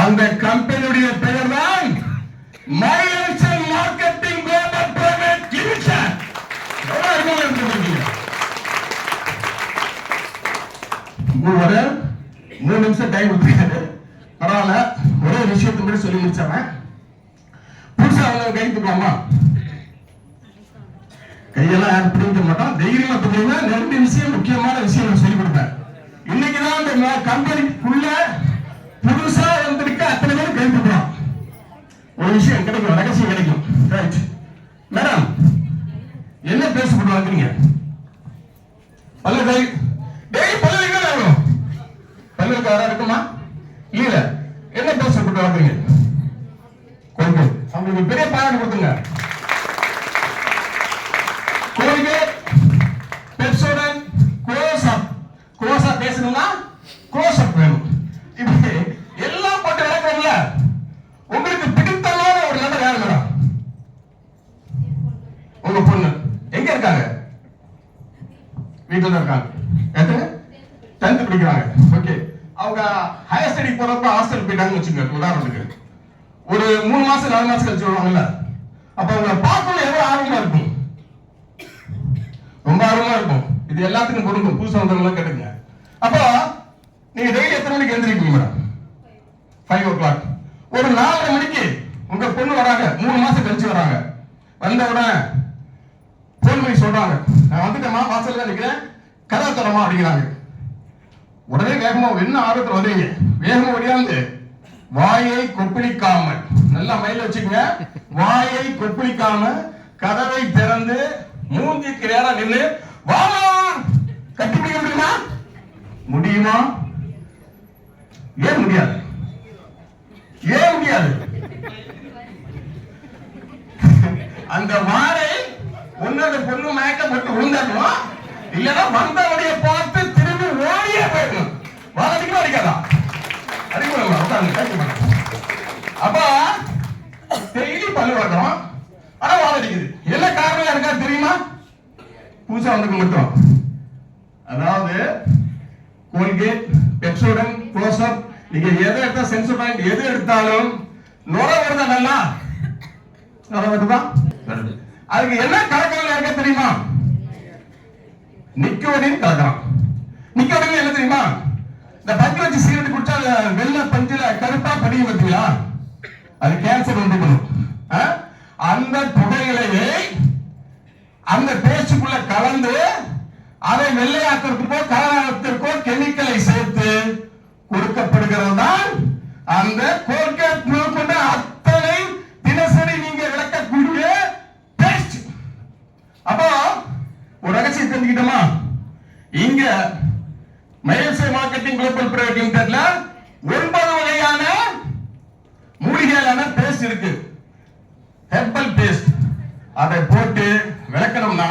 அந்த கம்பெனியுடைய பெயர் தான் மைலன்சன் மார்க்கெட்டிங் குளோபல் பிரைவேட் லிமிடெட் ஒரு மூணு நிமிஷம் டைம் கொடுத்துருக்காரு. பரவாயில்ல ஒரே ஒரு விஷயத்தை மட்டும் சொல்லி முடிச்சவன் புதுசா அவங்க கை தூக்கலாமா? கையெல்லாம் யாரும் பிடிக்க மாட்டோம் தைரியமா தூக்கினா ரெண்டு விஷயம் முக்கியமான விஷயம் நான் சொல்லி கொடுப்பேன். இன்னைக்குதான் இந்த கம்பெனிக்குள்ள விஷயம் கிடைக்கும் ரகசியம் கிடைக்கும். ரைட் மேடம் என்ன பேசப்பட்டு வாங்குறீங்க பல்லு கை டேய் பல்லு எங்க வேணும் பல்லுக்கு வர இருக்குமா? இல்ல. என்ன பேசப்பட்டு வாங்குறீங்க கொஞ்சம் அவங்களுக்கு பெரிய பாராட்டு கொடுத்துங்க கோரிக்கை. பெப்சோடன் க்ளோஸ் அப் க்ளோஸ் அப் பேசணும்னா க்ளோஸ் அப் வேணும் இப்படி எல்லாம் போட்டு விளக்கணும்ல உங்களுக்கு பிடித்தமான ஒரு லெட்டர் யார் மேடம் உங்க பொண்ணு எங்க இருக்காங்க வீட்டுல தான் இருக்காங்க. எத்தனை டென்த் படிக்கிறாங்க. ஓகே அவங்க ஹையர் ஸ்டடி போறப்ப ஹாஸ்டல் போயிட்டாங்கன்னு வச்சுக்கோங்க உதாரணத்துக்கு. ஒரு மூணு மாசம் நாலு மாசம் கழிச்சு வருவாங்கல்ல? அப்ப அவங்களை பார்க்கணும் எவ்வளவு ஆர்வமா இருக்கும்? ரொம்ப ஆர்வமா இருக்கும். இது எல்லாத்துக்கும் பொருந்தும். புதுசு வந்தவங்களாம் கேட்டுங்க அப்போ நீங்க டெய்லி எத்தனை மணிக்கு எழுந்திருக்கீங்க மேடம் ஃபைவ் ஓ கிளாக் ஒரு நாலரை மணிக்கு உங்க பொண்ணு வராங்க. மூணு மாசம் கழிச்சு வராங்க. வந்த உடனே போன் பண்ணி சொல்றாங்க. நான் வந்துட்டேமா வாசல்ல நிற்கிறேன் கதை தரமா அப்படிங்கிறாங்க. உடனே வேகமா என்ன ஆர்வத்தில் வந்தீங்க? வேகமா ஒடியாந்து வாயை கொப்பளிக்காமல். நல்லா மயில வச்சுக்கோங்க. வாயை கொப்பளிக்காம கதவை திறந்து மூஞ்சிக்கு நேரா நின்று வாமா கட்டி பிடிக்க முடியுமா? முடியுமா? ஏன் முடியாது? ஏன் முடியாது? அந்த பொண்ணு மயக்கம் போட்டு விழுந்தரணும் இல்லைன்னா வந்தவனைய பார்த்து திரும்பி ஓடியே போயிடணும் வாரடிக்கணும் அடிக்காதா? அடிக்கணும் உட்காந்து கேட்க அப்ப டெய்லி பல்லு வளர்க்கணும் ஆனா வாதடிக்குது என்ன காரணம் இருக்கா தெரியுமா? பூசா வந்துக்கு மட்டும். அதாவது கோல்கேட் பெப்சோடன் க்ளோஸ்அப் நீங்க எதை எடுத்தா சென்சர் பாயிண்ட் எது எடுத்தாலும் நுர வருதா நல்லா? நுர வருதா? வருது. அதுக்கு என்ன கலக்கல இருக்க தெரியுமா? நிக்கோடின் கலக்கலாம் நிக்கோடின் என்ன தெரியுமா? இந்த பஞ்சு வச்சு சிகரெட் குடிச்சா வெள்ள வெள்ளை பஞ்சுல கருப்பா படியும் பார்த்தீங்களா? அது கேன்சர் உண்டு பண்ணும் அந்த புகையிலையை அந்த பேச்சுக்குள்ள கலந்து அதை வெள்ளையாக்கிறதுக்கோ கலராத்திற்கோ கெமிக்கலை சேர்த்து கொடுக்கப்படுகிறது தான் அந்த கோ தெரிஞ்சுக்கிட்டோமா? இங்க மயில்சை மார்க்கெட்டிங் குளோபல் பிரைவேட் லிமிடெட்ல ஒன்பது வகையான மூலிகையான பேஸ்ட் இருக்கு. ஹெர்பல் பேஸ்ட் அதை போட்டு விளக்கணும்னா